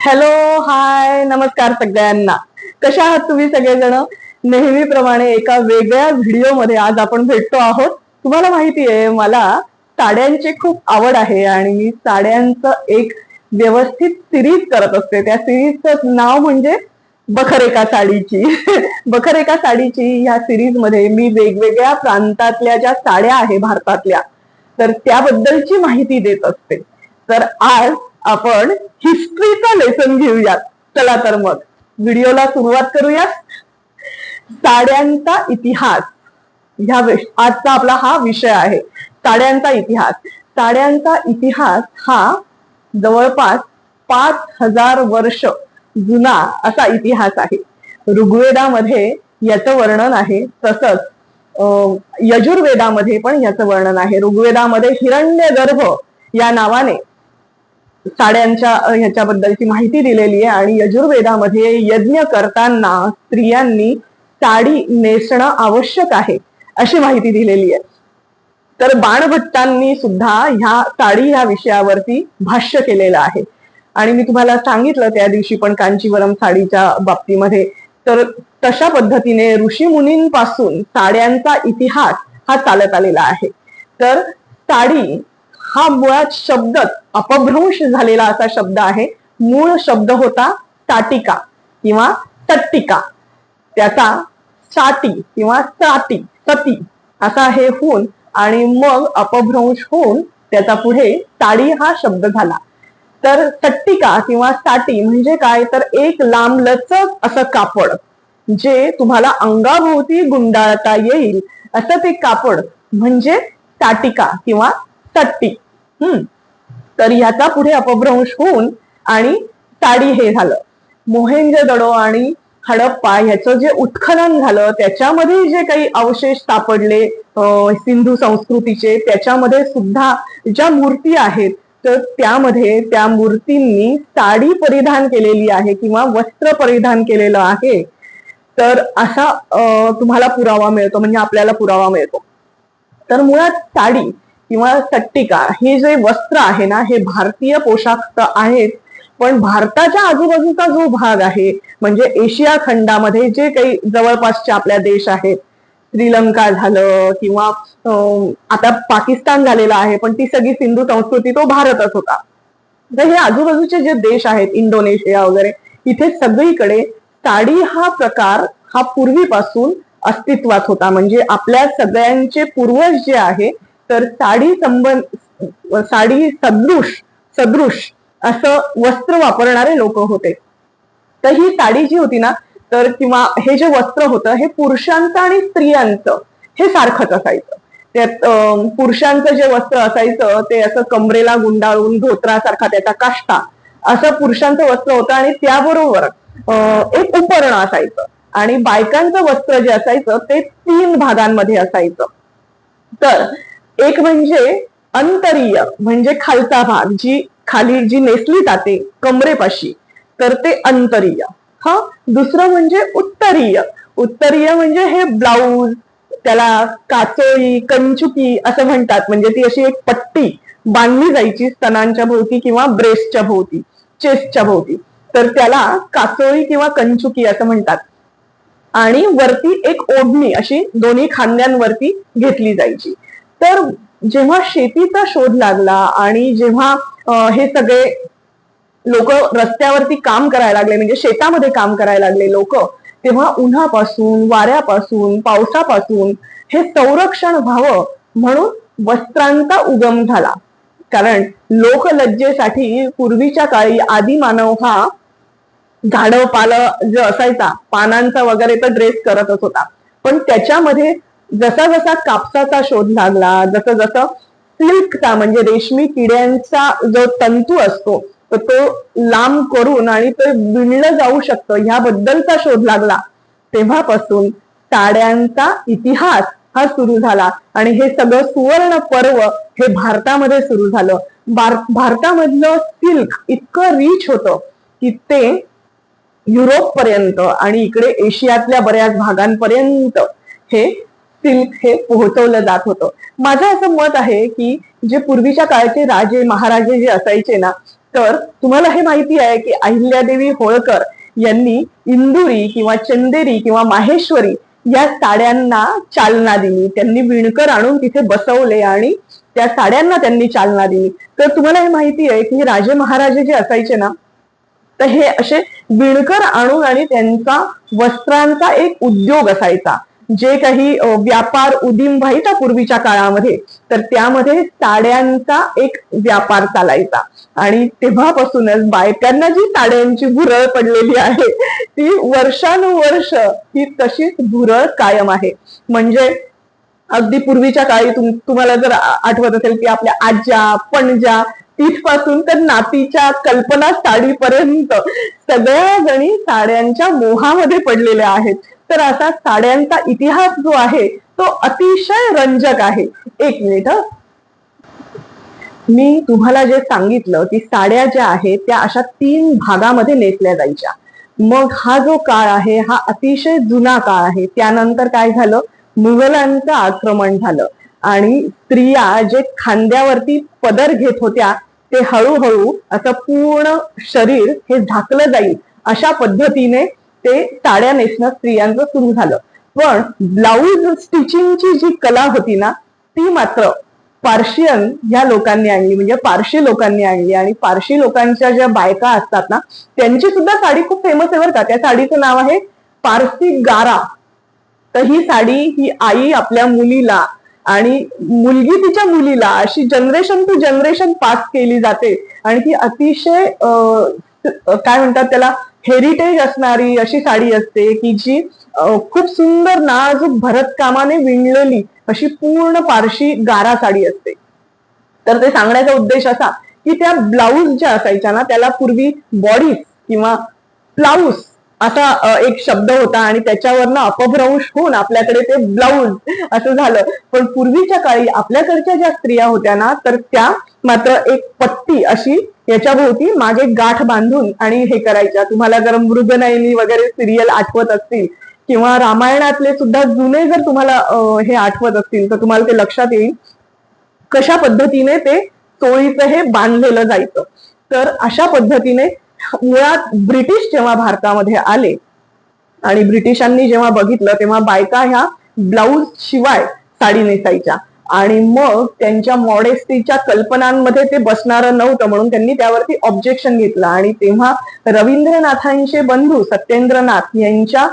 Hello hi नमस्कार सगळ्यांना. कशा आहात तुम्ही सगळेजण? नेहमीप्रमाणे एका वेगळ्या व्हिडिओमध्ये आज आपण भेटतो आहोत. तुम्हाला माहिती आहे मला साड्यांची खूप आवड आहे आणि मी साड्यांचं एक व्यवस्थित सिरीज करत असते. त्या सिरीजचं नाव म्हणजे बखर एका साडीची. बखर एका साडीची ह्या सिरीजमध्ये मी वेगवेगळ्या प्रांतातल्या ज्या साड्या आहे भारतातल्या तर त्याबद्दलची माहिती देत असते. तर आज आपण हिस्ट्रीचा लेसन घेऊयात. चला तर मग व्हिडिओला सुरुवात करूयात. साड्यांचा इतिहास. ह्या आजचा आपला हा विषय आहे. साड्यांचा इतिहास. साड्यांचा इतिहास हा जवळपास पाच हजार वर्ष जुना असा इतिहास आहे. ऋग्वेदामध्ये याचं वर्णन आहे तसंच अं, यजुर्वेदामध्ये पण याचं वर्णन आहे. ऋग्वेदामध्ये हिरण्यगर्भ या नावाने साड्यांच्या ह्याच्याबद्दलची माहिती दिलेली आहे आणि यजुर्वेदामध्ये यज्ञ करताना स्त्रियांनी साडी नेसणं आवश्यक आहे अशी माहिती दिलेली आहे. तर बाणभट्टांनी सुद्धा ह्या साडी ह्या विषयावरती भाष्य केलेलं आहे. आणि मी तुम्हाला सांगितलं त्या दिवशी पण कांचीवरम साडीच्या बाबतीमध्ये. तर तशा पद्धतीने ऋषी मुनींपासून साड्यांचा इतिहास हा चालत आलेला आहे. तर साडी हा मुळात शब्दच अपभ्रंश झालेला असा शब्द आहे. मूळ शब्द होता ताटिका किंवा तट्टिका. त्याचा साटी किंवा साटी सती असा हे होऊन आणि मग अपभ्रंश होऊन त्याचा पुढे ताडी हा शब्द झाला. तर तट्टिका किंवा साटी म्हणजे काय? तर एक लांबलचक असं कापड जे तुम्हाला अंगाभोवती गुंडाळता येईल. असं ते कापड म्हणजे ताटिका किंवा तट्टी. हम्म. तर ह्याचा पुढे अपभ्रंश होऊन आणि साडी हे झालं. मोहेंजदडो आणि हडप्पा ह्याचं जे उत्खनन झालं त्याच्यामध्ये जे काही अवशेष सापडले सिंधू संस्कृतीचे त्याच्यामध्ये सुद्धा ज्या मूर्ती आहेत तर त्यामध्ये त्या मूर्तींनी साडी परिधान केलेली आहे किंवा वस्त्र परिधान केलेलं आहे. तर असा तुम्हाला पुरावा मिळतो म्हणजे आपल्याला पुरावा मिळतो. तर मुळात साडी किंवा सट्टिका हे जे वस्त्र आहे ना हे भारतीय पोशाख तर आहेत पण भारताच्या आजूबाजूचा जो भाग आहे म्हणजे एशिया खंडामध्ये जे काही जवळपासचे आपल्या देश आहेत श्रीलंका झालं किंवा आता पाकिस्तान झालेला आहे पण ती सगळी सिंधू संस्कृती तो भारतच होता. तर हे आजूबाजूचे जे देश आहेत इंडोनेशिया वगैरे इथे सगळीकडे साडी हा प्रकार हा पूर्वीपासून अस्तित्वात होता. म्हणजे आपल्या सगळ्यांचे पूर्वज जे आहे तर साडी संबंध साडी सदृश सदृश असं वस्त्र वापरणारे लोक होते. तर ही साडी जी होती ना तर किंवा हे जे वस्त्र होतं हे पुरुषांचं आणि स्त्रियांचं हे सारखंच असायचं. त्यात पुरुषांचं जे वस्त्र असायचं ते असं कमरेला गुंडाळून धोत्रासारखा त्याचा काष्टा असं पुरुषांचं वस्त्र होतं आणि त्याबरोबर एक उपरण असायचं. आणि बायकांचं वस्त्र जे असायचं ते तीन भागांमध्ये असायचं. तर एक म्हणजे अंतरीय म्हणजे खालचा भाग जी खाली जी नेसली जाते कमरेपाशी तर ते अंतरीय. हा? दुसरं म्हणजे उत्तरीय. उत्तरीय म्हणजे हे ब्लाऊज त्याला काचोळी कंचुकी असं म्हणतात. म्हणजे ती अशी एक पट्टी बांधली जायची स्तनांच्या भोवती किंवा ब्रेस्टच्या भोवती चेस्टच्या भोवती. तर त्याला काचोळी किंवा कंचुकी असं म्हणतात. आणि वरती एक ओढणी अशी दोन्ही खांद्यांवरती घेतली जायची. तर जेव्हा शेतीचा शोध लागला आणि जेव्हा हे सगळे लोक रस्त्यावरती काम करायला लागले म्हणजे शेतामध्ये काम करायला लागले लोक तेव्हा उन्हापासून वाऱ्यापासून पावसापासून हे संरक्षण व्हावं म्हणून वस्त्रांचा उगम झाला. कारण लोकलज्जेसाठी पूर्वीच्या काळी आदी मानव हा झाडं पालं जो असायचा पानांचा वगैरे तर ड्रेस करतच होता. पण त्याच्यामध्ये जसा जसा कापसाचा शोध लागला जसं जसं सिल्कचा म्हणजे रेशमी किड्यांचा जो तंतू असतो तर तो लांब करून आणि ते विणलं जाऊ शकतं ह्याबद्दलचा शोध लागला. तेव्हापासून साड्यांचा इतिहास हा सुरू झाला आणि हे सगळं सुवर्ण पर्व हे भारतामध्ये सुरू झालं. भार- भारतामधलं सिल्क इतकं रिच होतं की ते युरोप पर्यंत आणि इकडे एशियातल्या बऱ्याच भागांपर्यंत हे हे पोहोचवलं जात होतं. माझं असं मत आहे की जे पूर्वीच्या काळचे राजे महाराजे जे असायचे ना तर तुम्हाला हे माहिती आहे की अहिल्यादेवी होळकर यांनी इंदुरी किंवा चंदेरी किंवा माहेश्वरी या साड्यांना चालना दिली. त्यांनी विणकर आणून तिथे बसवले आणि त्या साड्यांना त्यांनी चालना दिली. तर तुम्हाला हे माहिती आहे की राजे महाराजे जे असायचे ना तर हे असे विणकर आणून आणि त्यांचा वस्त्रांचा एक उद्योग असायचा. जे काही व्यापार उदीम व्हायचा पूर्वीच्या काळामध्ये तर त्यामध्ये साड्यांचा एक व्यापार चालायचा. आणि तेव्हापासूनच बायकांना जी साड्यांची भुरळ पडलेली आहे ती वर्षानुवर्ष ही तशीच भुरळ कायम आहे. म्हणजे अगदी पूर्वीच्या काळी तुम तुम्हाला जर आठवत असेल की आपल्या आज्या पणज्या तिथपासून तर नातीच्या कल्पना साडीपर्यंत सगळ्या जणी साड्यांच्या मोहामध्ये पडलेल्या आहेत. तर असा साड्यांचा इतिहास जो आहे तो अतिशय रंजक आहे. एक मिनिट मी तुम्हाला जे सांगितलं की साड्या ज्या आहेत त्या अशा तीन भागामध्ये नेसल्या जायच्या. मग हा जो काळ आहे हा अतिशय जुना काळ आहे. त्यानंतर काय झालं? मुघलांचं आक्रमण झालं. आणि स्त्रिया जे खांद्यावरती पदर घेत होत्या ते हळूहळू असं पूर्ण शरीर हे झाकलं जाईल अशा पद्धतीने ते साड्या नेसणं स्त्रियांचं सुरू झालं. पण ब्लाऊज स्टिचिंगची जी कला होती ना ती मात्र पार्शियन ह्या लोकांनी आणली. म्हणजे पारशी लोकांनी आणली. आणि पारशी लोकांच्या ज्या बायका असतात ना त्यांची सुद्धा साडी खूप फेमस आहे बरं का. त्या साडीचं नाव आहे पारसी गारा तर ही साडी ही आई आपल्या मुलीला आणि मुलगी तिच्या मुलीला अशी जनरेशन टू जनरेशन पास केली जाते. आणि ती अतिशय काय म्हणतात त्याला हेरिटेज असणारी अशी साडी असते की जी खूप सुंदर नाजूक भरतकामाने विणलेली अशी पूर्ण पारशी गारा साडी असते. तर ते सांगण्याचा उद्देश असा की त्या ब्लाऊज ज्या असायच्या ना त्याला पूर्वी बॉडी किंवा ब्लाऊज असा एक शब्द होता आणि त्याच्यावरनं अपभ्रंश होऊन आपल्याकडे ते ब्लाऊज असं झालं. पण पूर्वीच्या काळी आपल्याकडच्या ज्या स्त्रिया होत्या ना तर त्या मात्र एक पट्टी अशी याच्या भोवती मागे गाठ बांधून आणि हे करायच्या. तुम्हाला जर मृगनयनी वगैरे सिरियल आठवत असतील किंवा रामायणातले सुद्धा जुने जर तुम्हाला हे आठवत असतील तर तुम्हाला ते लक्षात येईल कशा पद्धतीने ते चोळीचं हे बांधलेलं जायचं. तर अशा पद्धतीने मुळात ब्रिटिश जेव्हा भारतामध्ये आले आणि ब्रिटिशांनी जेव्हा बघितलं तेव्हा बायका ह्या ब्लाऊज शिवाय साडी नेसायच्या. आणि मग त्यांच्या मॉडेस्टीच्या कल्पनांमध्ये ते बसणारं नव्हतं म्हणून त्यांनी त्यावरती ऑब्जेक्शन घेतलं. आणि तेव्हा रवींद्रनाथांचे बंधू सत्येंद्रनाथ यांच्या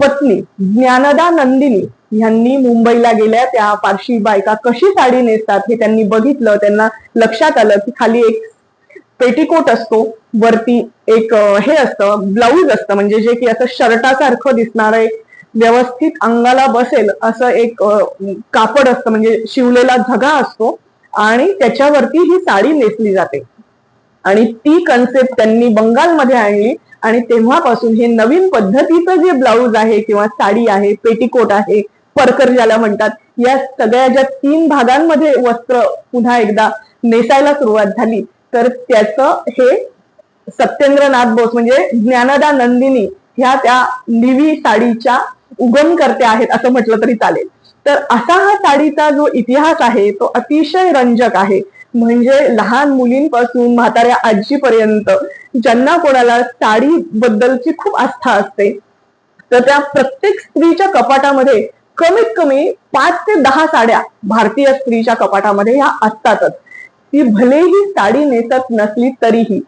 पत्नी ज्ञानदा नंदिनी यांनी मुंबईला गेल्या. त्या पारशी बायका कशी साडी नेसतात हे त्यांनी बघितलं. त्यांना लक्षात आलं की खाली एक पेटीकोट असतो वरती एक हे असतं ब्लाऊज असतं म्हणजे जे की असं शर्टासारखं दिसणारं एक व्यवस्थित अंगाला बसेल असं एक कापड असतं म्हणजे शिवलेला झगा असतो आणि त्याच्यावरती ही साडी नेसली जाते. आणि ती कन्सेप्ट त्यांनी बंगालमध्ये आणली आणि तेव्हापासून हे नवीन पद्धतीचं जे ब्लाऊज आहे किंवा साडी आहे पेटीकोट आहे परकर ज्याला म्हणतात या सगळ्या ज्या तीन भागांमध्ये वस्त्र पुन्हा एकदा नेसायला सुरुवात झाली. तर त्याचं हे सत्येंद्रनाथ बोस म्हणजे ज्ञानदा नंदिनी ह्या त्या निवी साडीच्या उगमकर्त्या आहेत असं म्हटलं तरी चालेल. तर असा हा साडीचा जो इतिहास आहे तो अतिशय रंजक आहे. म्हणजे लहान मुलींपासून म्हाताऱ्या आजीपर्यंत ज्यांना कोणाला साडी बद्दलची खूप आस्था असते तर त्या प्रत्येक स्त्रीच्या कपाटामध्ये कमीत कमी पाच ते दहा साड्या भारतीय स्त्रीच्या कपाटामध्ये ह्या असतातच. ती भलेही साडी नेसत नसली तरीही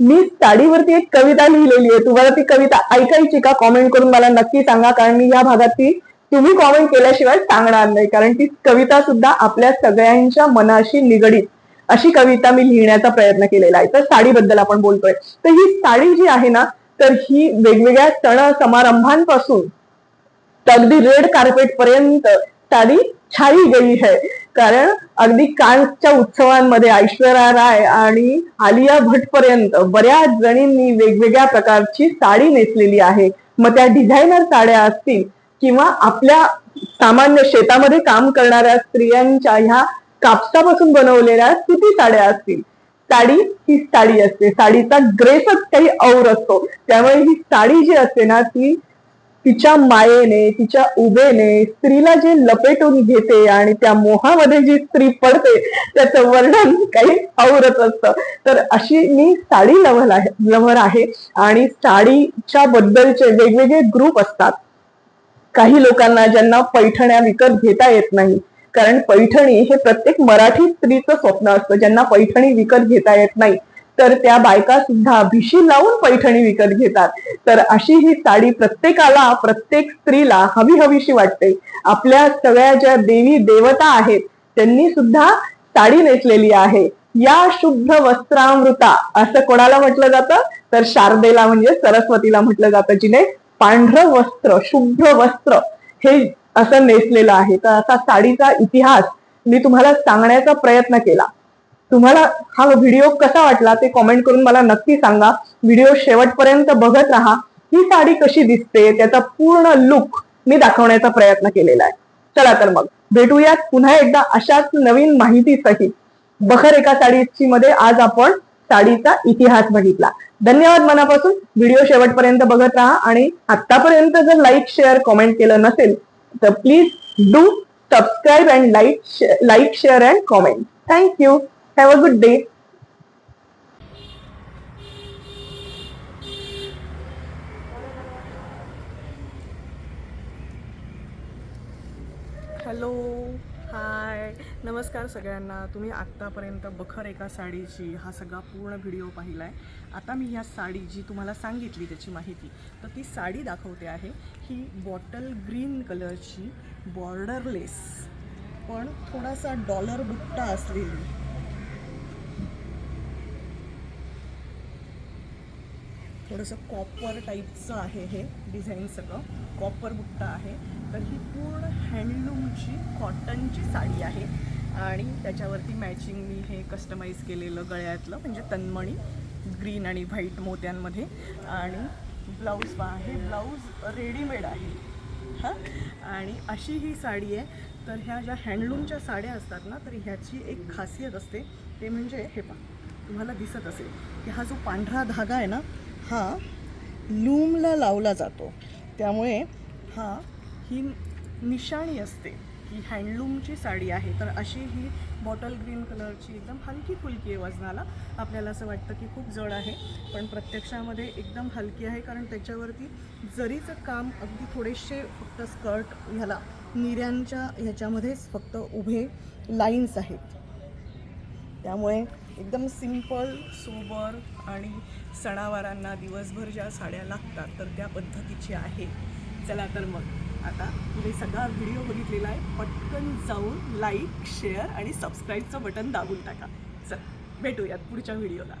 मी साडीवरती एक कविता लिहिलेली आहे. तुम्हाला ती कविता ऐकायची का? कॉमेंट करून मला नक्की सांगा कारण मी या भागात ती तुम्ही कॉमेंट केल्याशिवाय सांगणार नाही. कारण ती कविता सुद्धा आपल्या सगळ्यांच्या मनाशी निगडीत अशी कविता मी लिहिण्याचा प्रयत्न केलेला आहे. तर साडीबद्दल आपण बोलतोय. तर ही साडी जी आहे ना तर ही वेगवेगळ्या सण समारंभांपासून अगदी रेड कार्पेट पर्यंत साडी छाई गेली आहे. कारण अगदी कान्सच्या उत्सवांमध्ये ऐश्वर्या राय आणि आलिया भट पर्यंत बऱ्याच जणींनी वेगवेगळ्या प्रकारची साडी नेसलेली आहे. मग त्या डिझायनर साड्या असतील किंवा आपल्या सामान्य शेतामध्ये काम करणाऱ्या स्त्रियांच्या ह्या कापसापासून बनवलेल्या किती साड्या असतील. साडी ही साडी असते. साडीचा ग्रेसच काही और असतो. त्यामुळे ही साडी जी असते ना ती तिच्या मायेने तिच्या उभेने स्त्रीला जे लपेटून घेते आणि त्या मोहामध्ये जी स्त्री पडते त्याचं वर्णन काही आवरत असतं. तर अशी मी साडी लव्हर आहे लव्हर आहे आणि साडीच्या बद्दलचे वेगवेगळे ग्रुप असतात. काही लोकांना ज्यांना पैठण्या विकत घेता येत नाही. कारण पैठणी हे प्रत्येक मराठी स्त्रीचं स्वप्न असतं. ज्यांना पैठणी विकत घेता येत नाही. तर त्या बायका सुद्धा भिशी लावून पैठणी विकत घेतात. तर अशी ही साडी प्रत्येकाला प्रत्येक स्त्रीला हवी हवीशी वाटते. आपल्या सगळ्या ज्या देवी देवता आहेत त्यांनी सुद्धा साडी नेसलेली आहे. या शुभ्र वस्त्रामृता असं कोणाला म्हटलं जातं? तर शारदेला म्हणजे सरस्वतीला म्हटलं जातं जिने पांढरं वस्त्र शुभ्र वस्त्र हे असं नेसलेलं आहे. तर असा साडीचा इतिहास मी तुम्हाला सांगण्याचा प्रयत्न केला. तुम्हाला हा व्हिडिओ कसा वाटला ते कॉमेंट करून मला नक्की सांगा. व्हिडिओ शेवटपर्यंत बघत राहा. ही साडी कशी दिसते त्याचा पूर्ण लुक मी दाखवण्याचा प्रयत्न केलेला आहे. चला तर मग भेटूयात पुन्हा एकदा अशाच नवीन माहितीसाठी बखर एका साडीची मध्ये आज आपण साडीचा इतिहास बघितला. धन्यवाद मनापासून. व्हिडिओ शेवटपर्यंत बघत राहा आणि आतापर्यंत जर लाईक शेअर कॉमेंट केलं नसेल तर please do subscribe and like like share and comment thank you have a good day hello hi नमस्कार सगळ्यांना. तुम्ही आत्तापर्यंत बखर एका साडीची हा सगळा पूर्ण व्हिडिओ पाहिला आहे आता मी ह्या साडी जी तुम्हाला सांगितली त्याची माहिती तर ती साडी दाखवते आहे. ही बॉटल ग्रीन कलरची बॉर्डरलेस पण थोडासा डॉलर बुट्टा असलेली. थोडंसं कॉपर टाईपचं आहे हे डिझाईन सगळं. कॉपर बुट्टा आहे. तर ही पूर्ण हँडलूमची कॉटनची साडी आहे. आणि त्याच्यावरती मॅचिंग मी हे कस्टमाइज केलेलं गळ्यातलं म्हणजे तन्मणी ग्रीन आणि व्हाईट मोत्यांमध्ये. आणि ब्लाऊज पहा हे ब्लाऊज रेडीमेड आहे. हां? आणि अशी ही साडी आहे. तर ह्या ज्या हँडलूमच्या साड्या असतात ना तर ह्याची एक खासियत असते. ते म्हणजे हे पहा तुम्हाला दिसत असेल की हा जो पांढरा धागा आहे ना हा लूमला लावला जातो. त्यामुळे हा ही निशाणी असते की हँडलूमची साडी आहे. तर अशी ही बॉटल ग्रीन कलरची एकदम हलकी फुलकी आहे वजनाला. आपल्याला असं वाटतं की खूप जड आहे पण प्रत्यक्षामध्ये एकदम हलकी आहे कारण त्याच्यावरती जरीचं काम अगदी थोडेसे फक्त स्कर्ट ह्याला निऱ्यांच्या ह्याच्यामध्येच फक्त उभे लाईन्स आहेत. त्यामुळे एकदम सिंपल सोबर आणि सणावारांना दिवसभर ज्या साड्या लागतात तर त्या पद्धतीची आहे. चला तर मग आता तुम्ही सगळा व्हिडिओ बघितलेला आहे. पटकन जाऊन लाईक शेअर आणि सबस्क्राईबचं बटन दाबून टाका. चल भेटूयात पुढच्या व्हिडिओला.